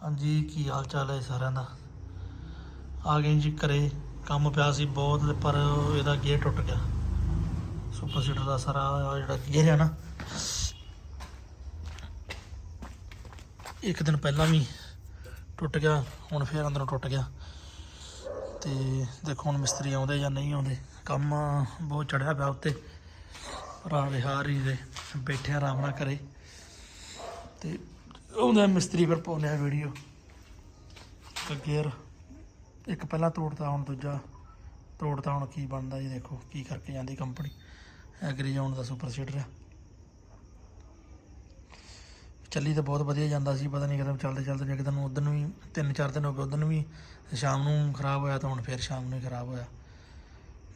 ਹਾਂਜੀ, ਕੀ ਹਾਲ ਚਾਲ ਹੈ ਸਾਰਿਆਂ ਦਾ? ਆ ਗਏ ਜੀ ਘਰੇ, ਕੰਮ ਪਿਆ ਸੀ ਬਹੁਤ, ਪਰ ਇਹਦਾ ਗੇਅਰ ਟੁੱਟ ਗਿਆ। ਸੁਪਰ ਸੀਟਰ ਦਾ ਸਾਰਾ ਜਿਹੜਾ ਗੇਅਰ ਹੈ ਨਾ, ਇੱਕ ਦਿਨ ਪਹਿਲਾਂ ਵੀ ਟੁੱਟ ਗਿਆ, ਹੁਣ ਫੇਰ ਅੰਦਰੋਂ ਟੁੱਟ ਗਿਆ। ਤੇ ਦੇਖੋ ਹੁਣ ਮਿਸਤਰੀ ਆਉਂਦੇ ਜਾਂ ਨਹੀਂ ਆਉਂਦੇ, ਕੰਮ ਬਹੁਤ ਚੜਿਆ ਪਿਆ ਉੱਤੇ। ਭਰਾ ਵਿਹਾਰੀ ਦੇ, ਬੈਠੇ ਆਰਾਮ ਨਾਲ ਕਰੇ ਤੇ ਉਹਦਾ ਮਿਸਤਰੀ ਫਿਰ ਪਾਉਂਦੇ ਵੀਡੀਓ ਵੀਡੀਓ ਗੇਅਰ ਇੱਕ ਪਹਿਲਾਂ ਤੋੜਤਾ, ਹੁਣ ਦੂਜਾ। ਤੋੜਤਾ, ਹੁਣ ਕੀ ਬਣਦਾ ਜੀ ਦੇਖੋ, ਕੀ ਕਰਕੇ ਜਾਂਦੀ ਕੰਪਨੀ ਐਗਰੀ ਜ਼ੋਨ ਦਾ ਸੁਪਰ ਸੀਡਰ ਆ। ਚੱਲੀ ਤਾਂ ਬਹੁਤ ਵਧੀਆ ਜਾਂਦਾ ਸੀ, ਪਤਾ ਨਹੀਂ ਕਦਮ ਚੱਲਦੇ ਚੱਲਦੇ ਇੱਕ ਦਿਨ ਉਧਰ ਨੂੰ ਵੀ, ਤਿੰਨ ਚਾਰ ਦਿਨ ਹੋ ਗਏ ਉਧਰ ਨੂੰ ਵੀ, ਸ਼ਾਮ ਨੂੰ ਖਰਾਬ ਹੋਇਆ ਤਾਂ ਹੁਣ ਫਿਰ ਸ਼ਾਮ ਨੂੰ ਹੀ ਖਰਾਬ ਹੋਇਆ।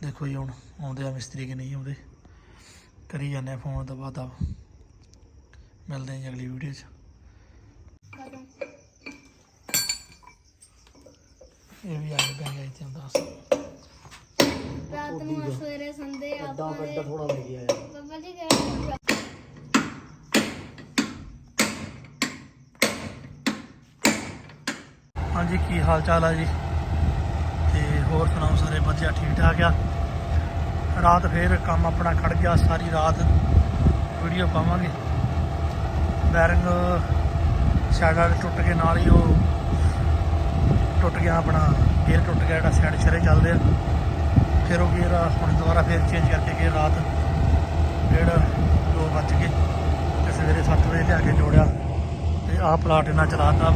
ਦੇਖੋ ਜੀ ਹੁਣ ਆਉਂਦੇ ਆ ਮਿਸਤਰੀ ਕਿ ਨਹੀਂ ਆਉਂਦੇ। ਕਰੀ ਜਾਂਦੇ ਆ ਫੋਨ ਦਬਾ ਦਬ ਮਿਲਦੇ ਹਾਂ ਜੀ ਅਗਲੀ ਵੀਡੀਓ 'ਚ। ਇਹ ਵੀ ਆਏ ਬੈ ਗਏ ਇੱਥੇ ਦੱਸ। ਰਾਤ ਨੂੰ ਸਵੇਰੇ ਸੰਦੇ ਆਪਾਂ ਨੇ ਥੋੜਾ ਲੈ ਗਿਆ ਬਾਬਾ ਜੀ ਗਏ ਹਾਂਜੀ ਕੀ ਹਾਲ ਚਾਲ ਆ ਜੀ? ਤੇ ਹੋਰ ਸੁਣਾਓ ਸਾਰੇ ਵਧੀਆ ਠੀਕ ਠਾਕ ਆ? ਰਾਤ ਫੇਰ ਕੰਮ ਆਪਣਾ ਖੜ ਗਿਆ ਸਾਰੀ ਰਾਤ ਵੀਡੀਓ ਪਾਵਾਂਗੇ। ਬੈਰਿੰਗ ਸਾਡਾ ਟੁੱਟ ਕੇ ਨਾਲ ਹੀ ਉਹ ਟੁੱਟ ਗਿਆ ਆਪਣਾ ਗੇਅਰ ਟੁੱਟ ਗਿਆ ਜਿਹੜਾ ਸਾਈਡ ਸਿਰੇ ਚੱਲਦੇ ਆ। ਫਿਰ ਉਹ ਗੇਅਰ ਹੁਣ ਦੁਬਾਰਾ ਫਿਰ ਚੇਂਜ ਕਰਕੇ ਗਏ ਰਾਤ। ਡੇਢ ਦੋ ਵੱਜ ਗਏ ਤੇ ਸਵੇਰੇ 7 ਵਜੇ ਲਿਆ ਕੇ ਜੋੜਿਆ। ਤੇ ਆਹ ਪਲਾਟ ਇਹਨਾਂ ਚਲਾਤਾ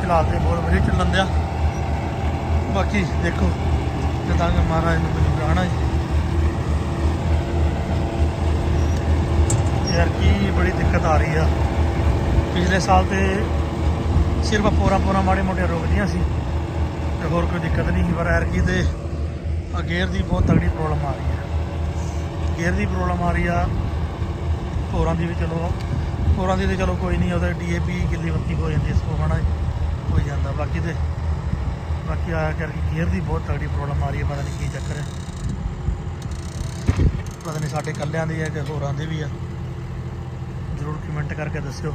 ਫਿਲਹਾਲ ਤੇ ਬਹੁਤ ਵਧੀਆ ਚੱਲਣ ਦਿਆ। ਬਾਕੀ ਦੇਖੋ ਜਿੱਦਾਂ ਕਿ ਮਹਾਰਾਜ ਨੂੰ ਮਨਜ਼ੂਰ ਆਣਾ ਜੀ। ਯਾਰ ਕੀ ਬੜੀ ਦਿੱਕਤ ਆ ਰਹੀ ਆ। ਪਿਛਲੇ ਸਾਲ ਤੇ ਸਿਰਫ ਪੋਰਾ ਪੋਰਾ ਮਾੜੇ ਮੋਟੇ ਰੁਕਦੀਆਂ ਸੀ ਤੇ ਹੋਰ ਕੋਈ ਦਿੱਕਤ ਨਹੀਂ ਸੀ, ਪਰ ਐਰਕੀ ਕੀ ਤੇ ਆ ਗੇਅਰ ਦੀ ਬਹੁਤ ਤਗੜੀ ਪ੍ਰੋਬਲਮ ਆ ਰਹੀ ਹੈ। ਗੇਅਰ ਦੀ ਪ੍ਰੋਬਲਮ ਆ ਰਹੀ ਆ, ਪੋਰਾਂ ਦੀ ਵੀ ਚਲੋ, ਪੋਰਾਂ ਦੀ ਤੇ ਚਲੋ ਕੋਈ ਨਹੀਂ, ਉਹਦਾ ਡੀਏਪੀ ਗਿੱਲੀ ਬੱਤੀ ਹੋ ਜਾਂਦੀ ਇਸ ਤੋਂ ਹਨਾ ਹੋ ਜਾਂਦਾ। ਬਾਕੀ ਤੇ, ਬਾਕੀ ਆ ਕਰਕੇ ਗੇਅਰ ਦੀ ਬਹੁਤ ਤਗੜੀ ਪ੍ਰੋਬਲਮ ਆ ਰਹੀ ਹੈ, ਪਤਾ ਨਹੀਂ ਕੀ ਚੱਕਰ ਹੈ। ਪਤਾ ਨਹੀਂ ਸਾਡੇ ਕੱਲਿਆਂ ਦੀ ਹੈ ਕਿ ਹੋਰਾਂ ਦੀ ਵੀ ਆ ਜ਼ਰੂਰ ਕਮੈਂਟ ਕਰਕੇ ਦੱਸਿਓ।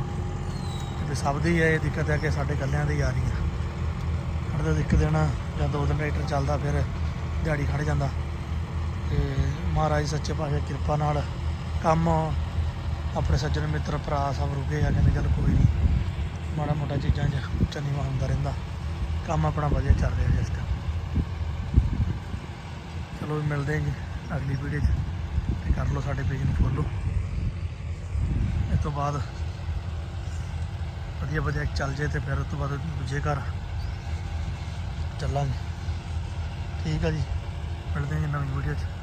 ਕਿ ਸਭ ਦੀ ਹੈ ਇਹ ਦਿੱਕਤ ਹੈ ਕਿ ਸਾਡੇ ਕੱਲਿਆਂ ਦੀ ਆ ਰਹੀ ਹੈ ਸਾਡੇ ਤਾਂ ਇੱਕ ਦਿਨ ਜਾਂ ਦੋ ਦਿਨ ਰਾਈਟਰ ਚੱਲਦਾ, ਫਿਰ ਦਿਹਾੜੀ ਖੜ ਜਾਂਦਾ। ਤੇ ਮਹਾਰਾਜ ਸੱਚੇ ਪਾਤਸ਼ਾਹ ਕਿਰਪਾ ਨਾਲ ਕੰਮ ਆਪਣੇ ਸੱਜਣ ਮਿੱਤਰ, ਭਰਾ ਸਭ ਰੁਕੇ ਆ, ਕਹਿੰਦੇ ਚੱਲ ਕੋਈ ਨਹੀਂ, ਮਾੜਾ ਮੋਟਾ ਚੀਜ਼ਾਂ 'ਚ ਚੰਨੀ ਨੀਵਾਂ ਹੁੰਦਾ ਰਹਿੰਦਾ। ਕੰਮ ਆਪਣਾ ਵਧੀਆ ਚੱਲ ਰਿਹਾ ਜਿਸ ਤਰ੍ਹਾਂ ਚਲੋ ਮਿਲਦੇ ਹਾਂ ਜੀ ਅਗਲੀ ਵੀਡੀਓ 'ਚ, ਤੇ ਕਰ ਲਓ ਸਾਡੇ ਪੇਜ ਨੂੰ ਫੋਲੋ ਇਸ ਤੋਂ ਬਾਅਦ ਵਧੀਆ ਵਧੀਆ ਚੱਲ ਜੇ ਤੇ ਫਿਰ ਉਸ ਤੋਂ ਬਾਅਦ ਦੂਜੇ ਘਰ ਚੱਲਾਂਗੇ। ਠੀਕ ਆ ਜੀ, ਮਿਲਦੇ ਹਾਂ ਨਵੀਂ ਵੀਡੀਓ 'ਚ।